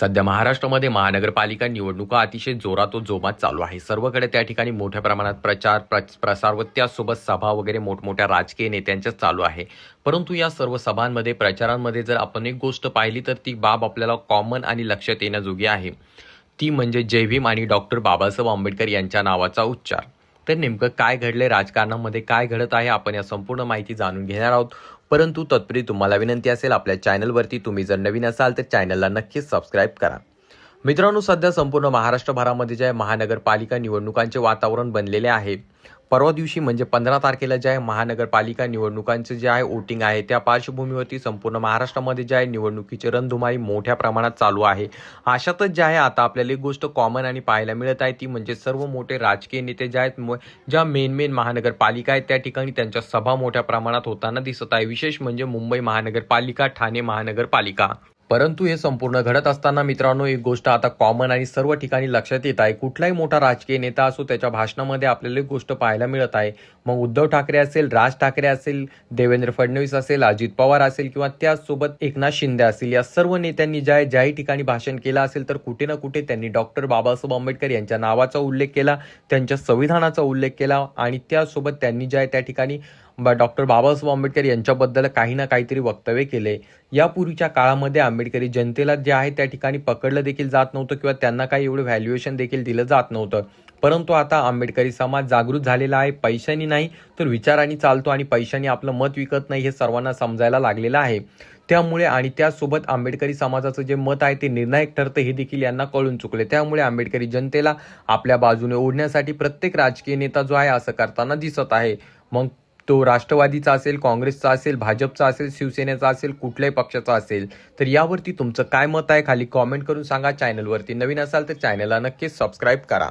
सध्या महाराष्ट्रामध्ये महानगरपालिका निवडणुका अतिशय जोरातो जोमात चालू आहे. सर्वकडे त्या ठिकाणी मोठ्या प्रमाणात प्रचार प्रसार व त्यासोबत सभा वगैरे मोठमोठ्या राजकीय नेत्यांच्या चालू आहे. परंतु या सर्व सभांमध्ये प्रचारांमध्ये जर आपण एक गोष्ट पाहिली तर ती बाब आपल्याला कॉमन आणि लक्षात येण्याजोगी आहे. ती म्हणजे जय भीम आणि डॉक्टर बाबासाहेब आंबेडकर यांच्या नावाचा उच्चार. तर नेमकं काय घडलंय राजकारणामध्ये काय घडत आहे आपण या संपूर्ण माहिती जाणून घेणार आहोत. परंतु तत्पूर्वी तुम्हाला विनंती असेल आपल्या चॅनलवरती तुम्ही जर नवीन असाल तर चॅनलला नक्कीच सबस्क्राईब करा. मित्रांनो सध्या संपूर्ण महाराष्ट्रभरामध्ये जे आहे महानगरपालिका निवडणुकांचे वातावरण बनलेले आहे परवा दिवशी म्हणजे पंधरा तारखेला जे आहे महानगरपालिका निवडणुकांचे जे आहे वोटिंग आहे त्या पार्श्वभूमीवरती संपूर्ण महाराष्ट्रामध्ये जे आहे निवडणुकीची रणधुमाई मोठ्या प्रमाणात चालू आहे. अशातच जे आहे आता आपल्याला एक गोष्ट कॉमन आणि पाहायला मिळत आहे ती म्हणजे सर्व मोठे राजकीय नेते जे आहेत ज्या मेन मेन महानगरपालिका आहेत त्या ठिकाणी त्यांच्या सभा मोठ्या प्रमाणात होताना दिसत आहे. विशेष म्हणजे मुंबई महानगरपालिका ठाणे महानगरपालिका. परंतु हे संपूर्ण घडत असताना मित्रांनो एक गोष्ट आता कॉमन आणि सर्व ठिकाणी लक्षात येत आहे. कुठलाही मोठा राजकीय नेता असो त्याच्या भाषणामध्ये आपल्याला एक गोष्ट पाहायला मिळत आहे. मग उद्धव ठाकरे असेल राज ठाकरे असेल देवेंद्र फडणवीस असेल अजित पवार असेल किंवा त्याचसोबत एकनाथ शिंदे असेल या सर्व नेत्यांनी ज्या ज्याही ठिकाणी भाषण केलं असेल तर कुठे ना कुठे त्यांनी डॉक्टर बाबासाहेब आंबेडकर यांच्या नावाचा उल्लेख केला त्यांच्या संविधानाचा उल्लेख केला आणि त्यासोबत त्यांनी ज्या त्या ठिकाणी डॉक्टर बाबासाहेब आंबेडकर यांच्याबद्दल काही ना काहीतरी वक्तव्य केले. यापूर्वीच्या काळामध्ये आंबेडकरी जनतेला जे आहे त्या ठिकाणी पकडलं देखील जात नव्हतं किंवा त्यांना काही एवढं व्हॅल्युएशन देखील दिलं जात नव्हतं. परंतु आता आंबेडकरी समाज जागृत झालेला आहे पैशांनी नाही तर विचारांनी चालतो आणि पैशांनी आपलं मत विकत नाही हे सर्वांना समजायला लागलेलं आहे. त्यामुळे आणि त्यासोबत आंबेडकरी समाजाचं जे मत आहे ते निर्णायक ठरतं हे देखील यांना कळून चुकले. त्यामुळे आंबेडकरी जनतेला आपल्या बाजूने ओढण्यासाठी प्रत्येक राजकीय नेता जो आहे असं करताना दिसत आहे. मग तो राष्ट्रवादीचा असेल काँग्रेसचा असेल भाजपचा असेल शिवसेनेचा असेल कुठल्याही पक्षाचा असेल तर यावरती तुमचं काय मत आहे खाली कॉमेंट करून सांगा. चॅनलवरती नवीन असाल तर चॅनलला नक्कीच सबस्क्राईब करा.